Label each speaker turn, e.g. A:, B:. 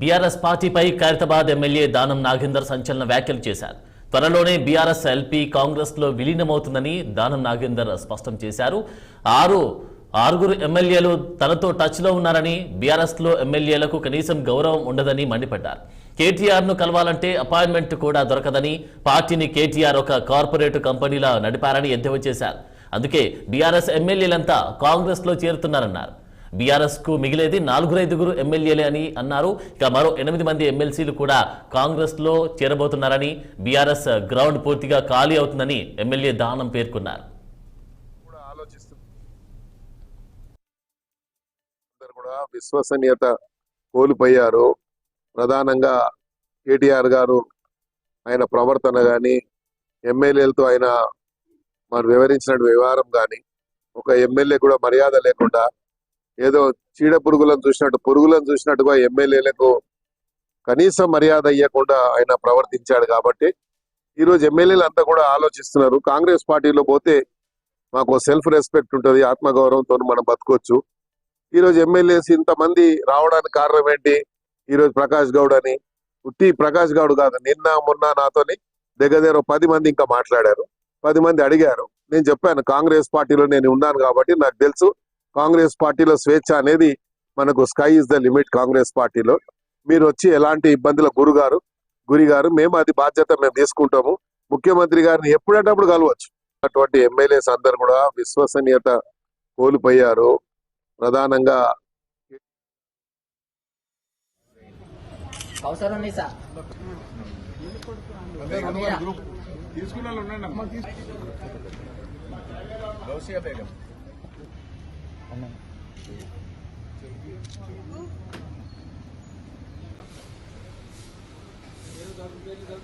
A: BRS పార్టీపై Khairatabad MLA Danam Nagender సంచలన వ్యాఖ్యలు చేశారు. త్వరలోనే బీఆర్ఎస్ ఎల్పీ కాంగ్రెస్లో విలీనమవుతుందని దానం నాగేందర్ స్పష్టం చేశారు. ఆరు ఆరుగురు ఎమ్మెల్యేలు తనతో టచ్లో ఉన్నారని బీఆర్ఎస్లో ఎమ్మెల్యేలకు కనీసం గౌరవం ఉండదని మండిపడ్డారు. కేటీఆర్ను కలవాలంటే అపాయింట్మెంట్ కూడా దొరకదని పార్టీని కేటీఆర్ ఒక కార్పొరేట్ కంపెనీలా నడిపారని ఎద్దేవా చేశారు. అందుకే బీఆర్ఎస్ ఎమ్మెల్యేలంతా కాంగ్రెస్లో చేరుతున్నారన్నారు. బీఆర్ఎస్కు మిగిలేది నాలుగురైదుగురు ఎమ్మెల్యేలే అని అన్నారు. ఇక మరో ఎనిమిది మంది ఎమ్మెల్సీలు కూడా కాంగ్రెస్లో చేరబోతున్నారని బీఆర్ఎస్ గ్రౌండ్ పూర్తిగా ఖాళీ అవుతుందని ఎమ్మెల్యే దానం పేర్కొన్నారు.
B: కూడా విశ్వసనీయత కోల్పోయారు. ప్రధానంగా కేటీఆర్ గారు ఆయన ప్రవర్తన కానీ ఎమ్మెల్యేలతో ఆయన మరి వివరించిన వ్యవహారం కానీ ఒక ఎమ్మెల్యే కూడా మర్యాద లేకుండా ఏదో చీడ పురుగులను చూసినట్టు పురుగులను చూసినట్టుగా ఎమ్మెల్యేలకు కనీస మర్యాద ఇవ్వకుండా ఆయన ప్రవర్తించాడు కాబట్టి ఈరోజు ఎమ్మెల్యేలు అంతా కూడా ఆలోచిస్తున్నారు. కాంగ్రెస్ పార్టీలో పోతే మాకు సెల్ఫ్ రెస్పెక్ట్ ఉంటుంది ఆత్మగౌరవంతో మనం బతకొచ్చు. ఈ రోజు ఎమ్మెల్యేస్ ఇంతమంది రావడానికి కారణం ఏంటి? ఈ రోజు ప్రకాష్ గౌడ్ అని. ఉట్టి ప్రకాష్ గౌడ్ కాదు నిన్న మొన్న నాతోని దగ్గర దగ్గర పది మంది ఇంకా మాట్లాడారు. పది మంది అడిగారు. నేను చెప్పాను కాంగ్రెస్ పార్టీలో నేను ఉన్నాను కాబట్టి నాకు తెలుసు. కాంగ్రెస్ పార్టీలో స్వేచ్ఛ అనేది మనకు sky is the limit Congress పార్టీలో. మీరు వచ్చి ఎలాంటి ఇబ్బందుల గురుగారు గురి గారు మేము అది బాధ్యత మేము తీసుకుంటాము. ముఖ్యమంత్రి గారిని ఎప్పుడంటప్పుడు కలవచ్చు. అటువంటి ఎమ్మెల్యేస్ అందరు కూడా విశ్వసనీయత కోల్పోయారు. ప్రధానంగా
C: అవసరం ਇਹਨਾਂ
D: ਨੂੰ ਇਹ 10 ਰੁਪਏ ਦੀ ਗੱਲ